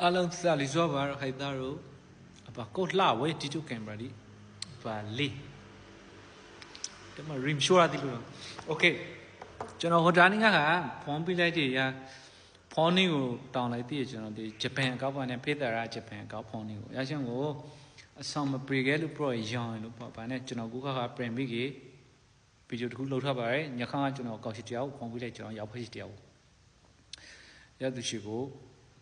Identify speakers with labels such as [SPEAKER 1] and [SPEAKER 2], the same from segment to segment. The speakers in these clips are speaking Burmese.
[SPEAKER 1] အားလုံးစလီဇောပါခိုင်သားတို့အပကိုလှဝဲတီတူကင်မရာဒီပါလေးတမရင်ရှိုးရသည်လို့โอเคကျွန်တော်ဟိုဒါနင်းကဖုန်းပြလိုက်တည်းရဖုန်းလေးကိုတောင်းလိုက်တည်းကျွန်တော်ဒီဂျပန်အကောက်ပါနဲ့ဖေးတာရဂျပန်အကောက်ဖုန်းလေးကိုရရှင်ကိုအဆောင်မပြေခဲ့လို့ pro ရောင်းလို့ပေါ့ဗာနဲ့ကျွန်တော်ကူခါခါ print ပြီးကြီးဗီဒီယိုတစ်ခုလုပ်ထားပါတယ်ညခါကကျွန်တော်ကောက်ရှိတယောက်ဖုန်းပြလိုက်ကျွန်တော်ရောက်ဖွဲ့ရှိတယောက်ရသူရှိကို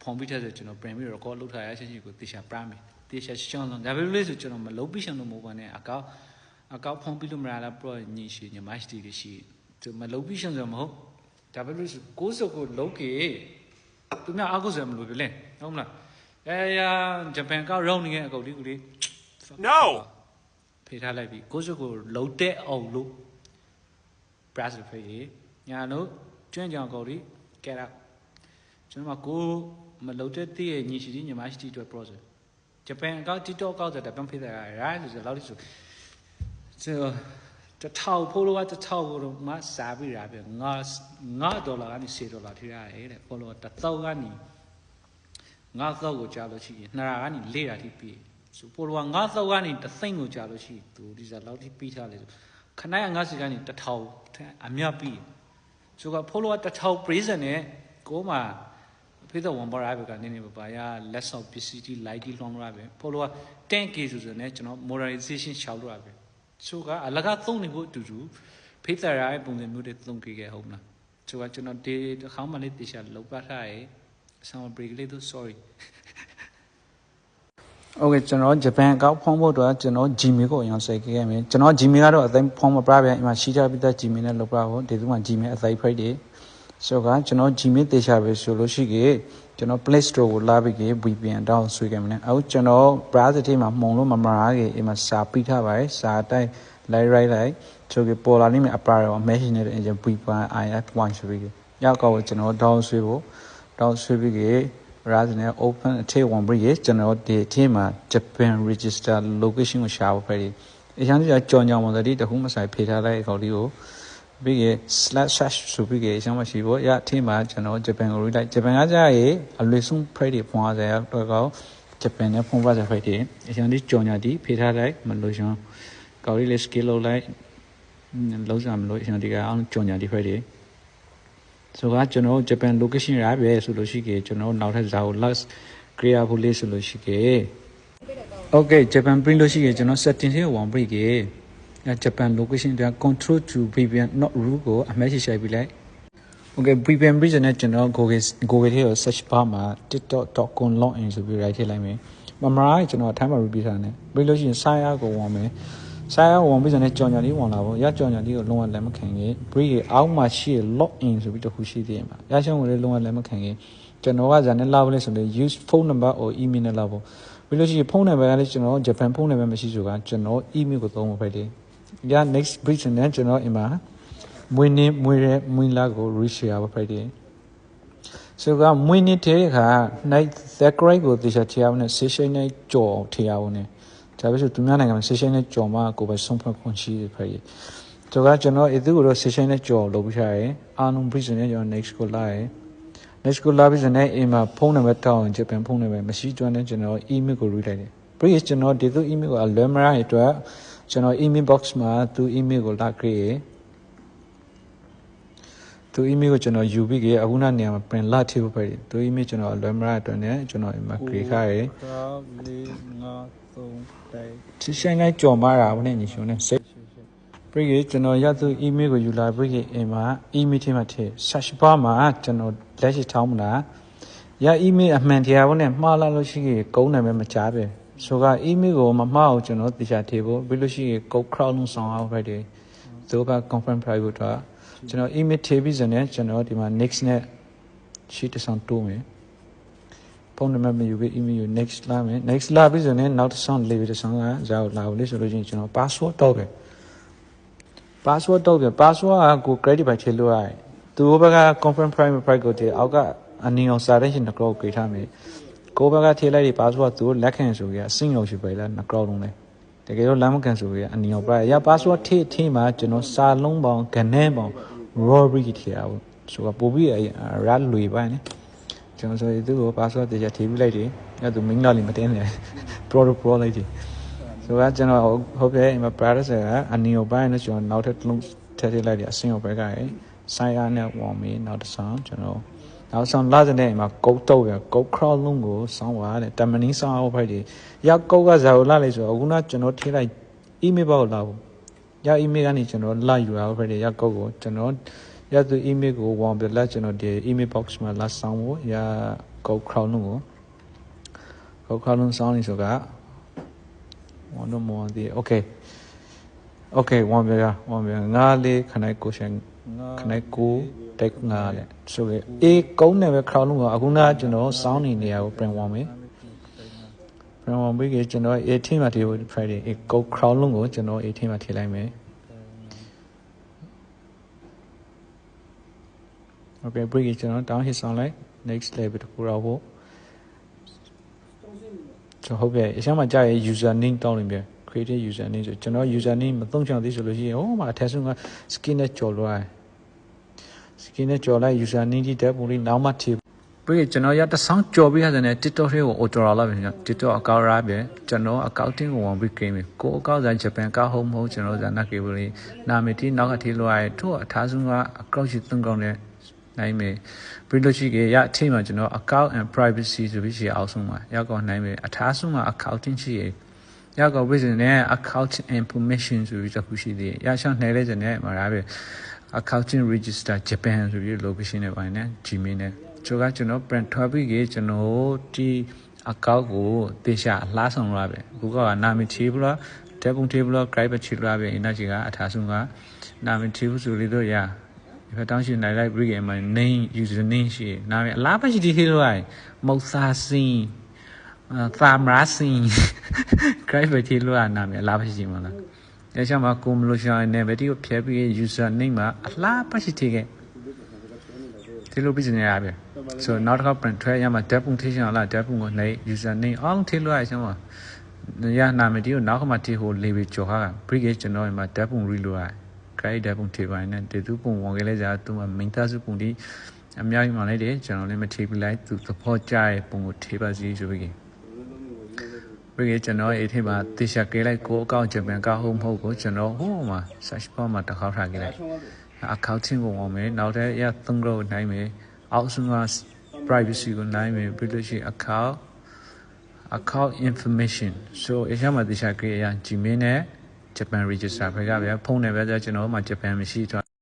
[SPEAKER 1] ဖုန်းပြီးတဲ့ဆိုကျွန်တော် print ပြီး record လုပ်ထားရရှိရှိကိုတေချာ prime တေချာရှင်းလုံးဒါပဲလို့ဆိုကျွန်တော်မလုပ်ပြီးရှင်းလို့မဟုတ်ပါနဲ့အကောက်အကောက်ဖုန်းပြီးလို့မရလား pro ညီရှိညီမရှိတည်ရှိသူမလုပ်ပြီးရှင်းဆိုမဟုတ်ဒါပဲလို့ဆိုကိုးစုပ်ကိုလုပ်ကေသူများအကုဆိုမလို့ပြလဲဟုတ်မလားအဲရဂျပန်ကောက်ရောင်းနေတဲ့အကုတ်လေးကူလေး
[SPEAKER 2] No
[SPEAKER 1] ဖေးထားလိုက်ပြီကိုးစုပ်ကိုလုံးတဲ့အောင်လို့ press ဖေးရညာလို့ကျွန်းကြောင်ကောက်လေး get out ကျွန်တော်ကကို မလုံးတဲ့တည့်ရဲ့ညီရှိညီမရှိတီအတွက် process ဂျပန်အကောက် TikTok အကောက်ဆိုတော့ပန်ဖေးတာရိုင်းဆိုတော့လောက်လို့ဆိုဆိုတထောက်ဖိုးလောကတထောက်ကိုတော့မစားပြီးရပြီငါငါဒေါ်လာကနေ10ဒေါ်လာထိရတယ်တဲ့ဖိုးလောတသောက်ကနေငါသောက်ကိုကြားလို့ရှိရင်နှစ်ရာကနေလေးရာထိပြီးဆိုဖိုးလောကငါသောက်ကနေတသိန်းကိုကြားလို့ရှိရင်သူဒီစားလောက်ထိပြီးထားလေဆိုခဏငါစီကနေတထောက်အမြတ်ပြီးဆိုကဖိုးလောကတထောက် present နဲ့ကိုမှ ဖေးတော်ဝန်ပါရဘကနေနေပါရာ less of pct light လောင်းရပဲ follow 10k ဆိုဆိုနဲ့ကျွန်တော် modernization ရှောက်ရပဲချိုကအလကားသုံးနေဖို့အတူတူဖေးတော်ရရဲ့ပုံစံမျိုးတွေသုံးခဲ့ဟုတ်မလားချိုကကျွန်တော်ဒီတစ်ခါမှလေးတေချာလောက်ပါထားရဲ့ summer break လေးတော့ sorry Okay ကျွန်တော်ဂျပန်အကောက်ဖုံးဖို့တော့ကျွန်တော် Gmail ကိုအရင်စိုက်ခဲ့ရမယ်ကျွန်တော် Gmail ကတော့အသိဖုံးမပြပြန်အိမ်မှာရှိကြပြီးသား Gmail နဲ့လောက်ပါဖို့ဒီသူမှ Gmail အသိဖိတ်တယ် ဆိုကကျွန်တော် Gmail တေချာပဲဆိုလို့ရှိခဲ့ကျွန်တော် Play Store ကိုလာပြီးခဲ့ VPN တောင်းဆွေးခဲ့မယ်အခုကျွန်တော် browser ထဲမှာမှုံလို့မမရခဲ့အမှစာပြီးထားပါတယ်စာတိုင်းလိုက်ရိုက်လိုက်ဆိုကပေါ်လာနေမှာအပါရော machine နဲ့အရင် VPN IF1 ဆိုပြီးရောက်ကောက်ကျွန်တော် down ဆွေးဖို့ down ဆွေးပြီးခဲ့ browser နဲ့ open အထည့်ဝင်ပြီးကျွန်တော်ဒီအထည့်မှာ Japan register location ကိုရှာဖို့ဖက်ဒီအရင်ကကြောင်ကြောင်ဝင်တဲ့တခုမဆိုင်ဖေးထားလိုက်ခေါက်လေးကို ပြီးရ slash slash ဆိုပြီးရအရင်မရှိဘူးရအထည့်မှာကျွန်တော် Japan ကို read လိုက် Japan ကကြာရေအလွေဆုံးဖက်ဒီဖွားတယ်တော့ကော Japan နဲ့ဖုန်းပါစဖက်ဒီအရင်ဒီကြောင်ညာဒီဖေးထားလိုက်မလို့ရှင်ကောက်လေး skill လုပ်လိုက်လုံးစားမလို့အရင်ဒီကအောင်ကြောင်ညာဒီဖက်ဒီဆိုကကျွန်တော် Japan location ရပဲဆိုလို့ရှိကေကျွန်တော်နောက်ထပ်ဇာကို last create ဖို့လေးဆိုလို့ရှိကေ Okay Japan print လို့ရှိကေကျွန်တော် setting ထဲဝင်ပြီးကေအဲ Japan location တဲ့ control to VPN not rule ကိုအမှတ်ရှိရှိပြီးလိုက် Okay VPN bridge နဲ့ကျွန်တော် Google Google ထဲကို search bar မှာ tiktok.com login ဆိုပြီး right ထည့်လိုက်မယ်မမရာကျွန်တော်အထိုင်းမှာ repeat ထားတယ်ပြီးလို့ရှိရင် site ကိုဝင်မယ်ဆိုင်အောင်ဝင်ပြီးစတဲ့ကြောင်ညာလေးဝင်လာပေါ့ရကြောင်ညာလေးကိုလုံးဝလက်မခံခင် break ရဲ့အောက်မှာရှိရ log in ဆိုပြီးတခုရှိသေးတယ်မှာရရှုံးဝင်လေးလုံးဝလက်မခံခင်ကျွန်တော်ကဇာနဲ့လာဖို့လဲဆိုတော့ use phone number or email နဲ့လာဖို့ပြီးလို့ရှိရင်ဖုန်းနံပါတ်ကလည်းကျွန်တော် Japan ဖုန်းနံပါတ်မရှိဆိုကကျွန်တော် email ကိုသုံးဖို့ဖိုက် တယ်ရ next breach နဲ့ကျွန်တော်အင်မှာမွေးနေ့မွေးရဲမွေးလာကို reach ရဖို့ဖိုက်တယ်ဆိုကမွေးနေ့တဲ့ခါ night sacrifice ကိုတေချာချအောင်နဲ့ session နဲ့ကြော်ထရအောင်နဲ့ဒါပဲဆိုသူများနိုင်ငံမှာ session နဲ့ကြော်မှကိုပဲဆုံးဖြတ်ခွင့်ရှိတယ်ဖက်။ဆိုကကျွန်တော်အသူကိုတော့ session နဲ့ကြော်လုပ်ပြထားတယ်။အာနုံ bridge နဲ့ကျွန်တော် next ကိုလာတယ်။ next ကိုလာပြီးစနေအိမ်မှာဖုန်းနံပါတ်တောင်းဂျပန်ဖုန်းနံပါတ်မရှိကျွမ်းတဲ့ကျွန်တော် email ကို read လိုက်တယ်။ bridge ကျွန်တော်ဒီသူ email ကိုအလွယ်မရတဲ့အတွက် ကျွန်တော် email box မှာသူ email ကိုလာ create သူ email ကိုကျွန်တော်ယူပြီးကြအခုနောက်နေရာမှာ print လာထည့်ဖို့ပဲသူ email ကျွန်တော်အလွယ်မရတဲ့အတွက်နဲ့ကျွန်တော်အိမ်မှာ create ခါရယ်
[SPEAKER 3] လေးငါသုံးတိုက်
[SPEAKER 1] ချစ်ဆိုင်လိုက်ကြော်မာတာဘုနဲ့ညီရှင်နဲ့စိတ်ပရိကေကျွန်တော်ရသူ email ကိုယူလာပရိကေအိမ်မှာ email ထဲမှာထည့် search bar မှာကျွန်တော်လက်ရှိထောင်းမလားရ email အမှန်တရားဘုနဲ့မှားလာလို့ရှိရင်ကုန်းနာမည်မကြားပဲ ဆိုက email ကိုမမှားအောင်ကျွန်တော်တေချာထည့်ဖို့ပြီးလို့ရှိရင်ကုတ် crowd လုံးဆောင်အောင်ပဲဒီသူက confirm private တော့ကျွန်တော် email ထည့်ပြီးစနေကျွန်တော်ဒီမှာ next နဲ့ sheet တစ်ဆောင်တိုးမယ်ဖုန်းနံပါတ်မယူပြီး email ကို next လာမယ် next လာပြီးဆိုရင်နောက်တစ်ဆောင်လေးပြီးတစ်ဆောင်ကဇာတ်လာလို့ဆိုလို့ချင်းကျွန်တော် password တော့ပဲ password တော့ပဲ password ကကို credit ပဲထည့်လို့ရတယ်သူဘက်က confirm private private ကိုတည်းအောက်ကအနီအောင်စာတဲ့ရှင်တစ် cross ကိုထားမယ် ကိုဘက်ကထည့်လိုက်ဒီ password သူလက်ခံဆိုကြအစင်ရောက်ရှိပဲလားနှစ် cross လုံးလဲတကယ်တော့လမ်းမကန်ဆိုကြအနီအောင်ပြရ password ထည့်ထည့်မှာကျွန်တော်စာလုံးပေါင်းခနဲပေါင်း robbery ထည့်ရအောင်ဆိုတော့ပို့ပြီးရလွေပိုင်းနဲ့ကျွန်တော်ဆိုရင်သူ့ကို password တည်းချထည့်ပြီးလိုက်တယ်အဲ့သူမင်းလာလိမတင်တယ် pro pro လိုက်တယ်ဆိုတော့ကျွန်တော်ဟုတ်ပြီအမ browser ကအနီကိုပိုင်းနဲ့ကျွန်တော်နောက်ထပ်တစ်လုံးထည့်ထည့်လိုက်တယ်အစင်ကိုပဲကရဆိုင်အားနဲ့ဝေါ်မီနောက်တစ်ဆောင်ကျွန်တော် နောက်ဆောင်လာတဲ့နေ့မှာကုတ်တော့ရကုတ် crowd လုံးကိုစောင်းသွားတယ်တမနီစောင်းအောင်ဖိုက်တယ်ရောက်ကုတ်ကဇာကိုလာလိုက်ဆိုတော့အခုနကျွန်တော်ထည့်လိုက် email ပေါက်လာဘူးရ email ကနေကျွန်တော်လာယူရအောင်ဖိုက်တယ်ရောက်ကုတ်ကိုကျွန်တော်ရသူ email ကိုဝေါ်ပြလက်ကျွန်တော်ဒီ email box မှာလာဆောင်ဖို့ရကုတ် crowd လုံးကိုကုတ် crowd လုံးစောင်းနေဆိုက one more ဒီ okay okay ဝမ်ပြရဝမ်ပြငါလေးခနိုင်ကိုရှင် ခနိုင်ကိုတက်ငါလေဆိုရအေးကုန်းနေပဲ crowd လုံးကအခုနကကျွန်တော်စောင်းနေနေရကို print ဝမ်မယ် print ဝမ်ပြီးကကျွန်တော် 18မှာထည့်ဖို့ Friday အေးကုတ် crowd လုံးကိုကျွန်တော်18မှာထည့်လိုက်မယ် okay ပြီးကကျွန်တော် down hit ဆောင်လိုက် next level တခုတော့ဖို့ကျွန်တော်ဟုတ်ပြီအရှမ်းမှာကြာရဲ့ user name တောင်းနေပြီ create user name ဆိုကျွန်တော် user name မသုံးချင်သေးဆိုလို့ရှိရင်ဟိုမှာအထက်ဆုံးက skin နဲ့ကြော်လွှား skin နဲ့ကြော်လိုက် user name ဒီတက်ပုံလေးနောက်မှထည့်ပြီးကျွန်တော်ရတဆောင်းကြော်ပြီးရတယ် TikTok ထဲကို auto လာပြီကျွန်တော် TikTok account ရပြီကျွန်တော် accounting ကိုဝင်ပြီးကိမယ်ကို account ဆိုင် Japan က home မဟုတ်ကျွန်တော်ဇာနာကေဘလီနာမည်တီနောက်ကထည့်လို့ရတယ်ထို့အထားဆုံးက account ရှိသုံးကောင်းတဲ့နိုင်မယ်ပြီးလို့ရှိရင်ရအချိန်မှာကျွန်တော် account and privacy ဆိုပြီးရှိအောင်ဆုံးမှာရောက်ကောနိုင်မယ်အထားဆုံးက accounting ရှိရရောက်ကော business နဲ့ account information ဆိုပြီးတစ်ခုရှိသေးတယ်ရရှောင်းနေလဲတဲ့နဲ့မှာရပဲ accounting register Japan ဆိုပြီး location နဲ့ပိုင်းနဲ့ Gmail နဲ့ကျွန်တော်ကကျွန်တော် brand ထွက်ပြီးကြီးကျွန်တော်ဒီ account ကိုတေချာလှဆောင်ရပဲအခုကနာမည်ချေးဘလားတဲပုံတေးဘလား gripe ချေးလာပဲအနာချီကအထားဆုံးကနာမည်ချေးဘူးဆိုလို့တော့ရဒီဖက်တောင်းရှိနိုင်လိုက်ပြီးရင်မ name user name ရှိနာမည်အလားပါရှိဒီခေလို့ရမောက်စာစင်းသာမရာစင်း gripe ချေးလို့ရနာမည်အလားပါရှိမလား ရချမှာကိုမလို့ရှာနေဗတီကိုဖျက်ပြီး user name မှာအလားပါရှိသေးခဲ့ဒီလိုပြနေရပြီဆိုနောက်တစ်ခါ print ထွက်ရမှာ tab ပုံထိချင်လား tab ပုံကိုနေ user name အောင်ထိလို့ရချင်မှာရနာမည်ဒီကိုနောက်ကမှထိဟို label ကြော်ခါက bridge ကျွန်တော်မှာ tab ပုံ reload ရ guide တဲ့ပုံထေပိုင်းနဲ့တေသူပုံဝင်ခဲ့လဲကြသူမမိန်သားစုပုံဒီအများကြီးမှလိုက်တယ်ကျွန်တော်လည်းမထေပြလိုက်သူသဘောကျရဲ့ပုံကိုထေပါစီဆိုပြီး ပြီးကျွန်တော်အဲ့ဒီမှာတေချာကဲလိုက်ကိုအကောင့်ဂျပန်ကဟုတ်မဟုတ်ကိုကျွန်တော်ဟိုမှာ search bar မှာတစ်ခါထားခဲ့လိုက် accounting ကိုဝင်မယ်နောက်တဲ့ရသုံးလို့နိုင်မယ်အောက်ဆုံးက privacy ကိုနိုင်မယ်ပြီးလို့ရှိရင် account account information so အရာမှာတေချာကဲရ Gmail နဲ့ Japan register ပဲကဗျာဖုန်းနဲ့ပဲကျွန်တော်တို့မှာ Japan မရှိတော့